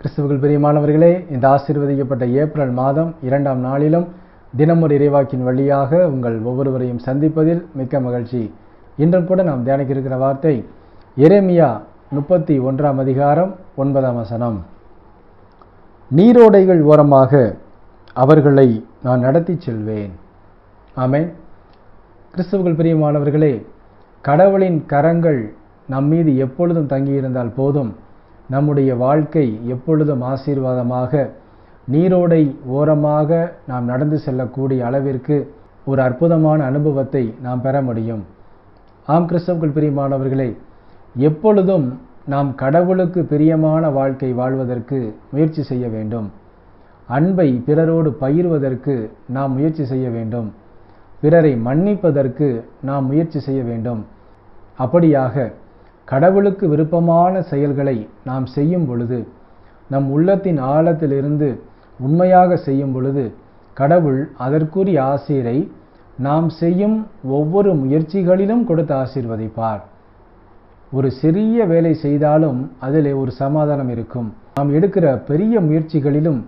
கிறிஸ்துவுக்குள் பிரியமானவர்களே இந்த ஆசீர்வதிக்கப்பட்ட ஏப்ரல் மாதம் இரண்டாம் நாளிலும் தினமொரு இறைவாக்கின் வழியாக உங்கள் ஒவ்வொருவரையும் சந்திப்பதில் மிக்க மகிழ்ச்சி. இன்றும் கூட நாம் தியானிக்க இருக்கிற வார்த்தை எரேமியா முப்பத்தி ஒன்றாம் அதிகாரம் ஒன்பதாம் வசனம். நீரோடைகள் ஓரமாக அவர்களை நான் நடத்தி செல்வேன். ஆமே கிறிஸ்துவுக்குள் பிரியமானவர்களே கடவுளின் கரங்கள் நம் மீது எப்பொழுதும் தங்கியிருந்தால் போதும். நம்முடைய வாழ்க்கை எப்பொழுதும் ஆசீர்வாதமாக நீரோடை ஓரமாக நாம் நடந்து செல்லக்கூடிய அளவிற்கு ஒரு அற்புதமான அனுபவத்தை நாம் பெற முடியும். ஆம் கிறிஸ்தவர்கள் பிரியமானவர்களே எப்பொழுதும் நாம் கடவுளுக்கு பிரியமான வாழ்க்கை வாழ்வதற்கு முயற்சி செய்ய வேண்டும். அன்பை பிறரோடு பகிர்வதற்கு நாம் முயற்சி செய்ய வேண்டும். பிறரை மன்னிப்பதற்கு நாம் முயற்சி செய்ய வேண்டும். அப்படியாக கடவுளுக்கு விருப்பமான செயல்களை நாம் செய்யும் பொழுது நம் உள்ளத்தின் ஆழத்திலிருந்து உண்மையாக செய்யும் பொழுது கடவுள் அதற்குரிய ஆசிரை நாம் செய்யும் ஒவ்வொரு முயற்சிகளிலும் கொடுத்து ஆசீர்வதிப்பார். ஒரு சிறிய வேலை செய்தாலும் அதில் ஒரு சமாதானம் இருக்கும். நாம் எடுக்கிற பெரிய முயற்சிகளிலும்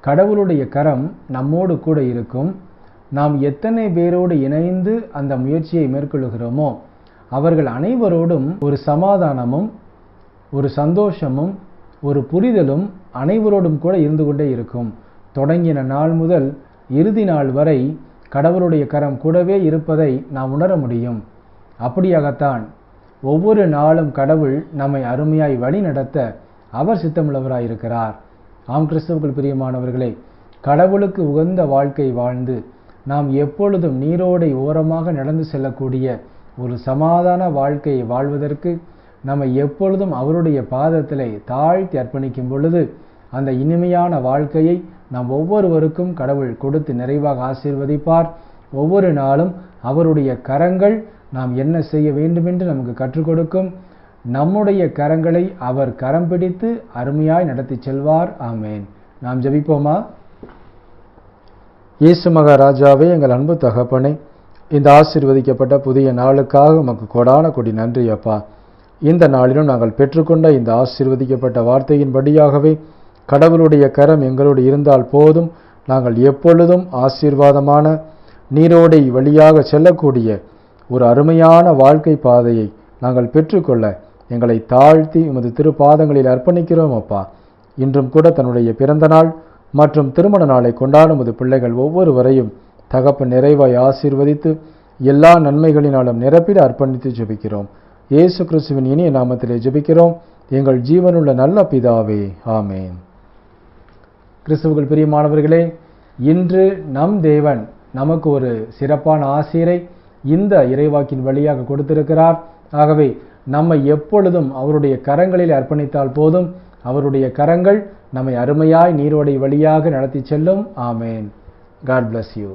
கடவுளுடைய கரம் நம்மோடு கூட இருக்கும். நாம் எத்தனை பேரோடு இணைந்து அந்த முயற்சியை மேற்கொள்கிறோமோ அவர்கள் அனைவரோடும் ஒரு சமாதானமும் ஒரு சந்தோஷமும் ஒரு புரிதலும் அனைவரோடும் கூட இருந்து கொண்டே இருக்கும். தொடங்கின நாள் முதல் இறுதி நாள் வரை கடவுளுடைய கரம் கூடவே இருப்பதை நாம் உணர முடியும். அப்படியாகத்தான் ஒவ்வொரு நாளும் கடவுள் நம்மை அருமையாய் வழி நடத்த அவர் சித்தமுள்ளவராயிருக்கிறார். ஆம் கிறிஸ்தவர்கள் பிரியமானவர்களே கடவுளுக்கு உகந்த வாழ்க்கை வாழ்ந்து நாம் எப்பொழுதும் நீரோடை ஓரமாக நடந்து செல்லக்கூடிய ஒரு சமாதான வாழ்க்கையை வாழ்வதற்கு நம்ம எப்பொழுதும் அவருடைய பாதத்திலே தாழ்த்தி அர்ப்பணிக்கும் பொழுது அந்த இனிமையான வாழ்க்கையை நாம் ஒவ்வொருவருக்கும் கடவுள் கொடுத்து நிறைவாக ஆசீர்வதிப்பார். ஒவ்வொரு நாளும் அவருடைய கரங்கள் நாம் என்ன செய்ய வேண்டுமென்று நமக்கு கற்றுக் கொடுக்கும். நம்முடைய கரங்களை அவர் கரம் பிடித்து அருமையாய் நடத்தி செல்வார். ஆமேன். நாம் ஜபிப்போமா? இயேசு மகாராஜாவே எங்கள் அன்பு தகப்பனை இந்த ஆசீர்வதிக்கப்பட்ட புதிய நாளுக்காக உமக்கு கொடான கொடி நன்றி அப்பா. இந்த நாளிலும் நாங்கள் பெற்றுக்கொண்ட இந்த ஆசீர்வதிக்கப்பட்ட வார்த்தையின்படியாகவே கடவுளுடைய கரம் எங்களோடு இருந்தால் போதும். நாங்கள் எப்பொழுதும் ஆசீர்வாதமான நீரோடை வழியாக செல்லக்கூடிய ஒரு அருமையான வாழ்க்கை பாதையை நாங்கள் பெற்றுக்கொள்ள எங்களை தாழ்த்தி உமது திருப்பாதங்களில் அர்ப்பணிக்கிறோம் அப்பா. இன்றும் கூட தன்னுடைய பிறந்த நாள் மற்றும் திருமண நாளை கொண்டாடும் உமது பிள்ளைகள் ஒவ்வொருவரையும் தகப்பு நிறைவாய் ஆசீர்வதித்து எல்லா நன்மைகளினாலும் நிரப்பிட அர்ப்பணித்து ஜெபிக்கிறோம். இயேசு கிறிஸ்துவின் இனிய நாமத்திலே ஜெபிக்கிறோம். எங்கள் ஜீவனுள்ள நல்ல பிதாவே ஆமேன். கிறிஸ்துவுகள் பிரியமானவர்களே இன்று நம் தேவன் நமக்கு ஒரு சிறப்பான ஆசிரை இந்த இறைவாக்கின் வழியாக கொடுத்திருக்கிறார். ஆகவே நம்மை எப்பொழுதும் அவருடைய கரங்களில் அர்ப்பணித்தால் போதும். அவருடைய கரங்கள் நம்மை அருமையாய் நீரோடை வழியாக நடத்தி செல்லும். ஆமேன். God bless you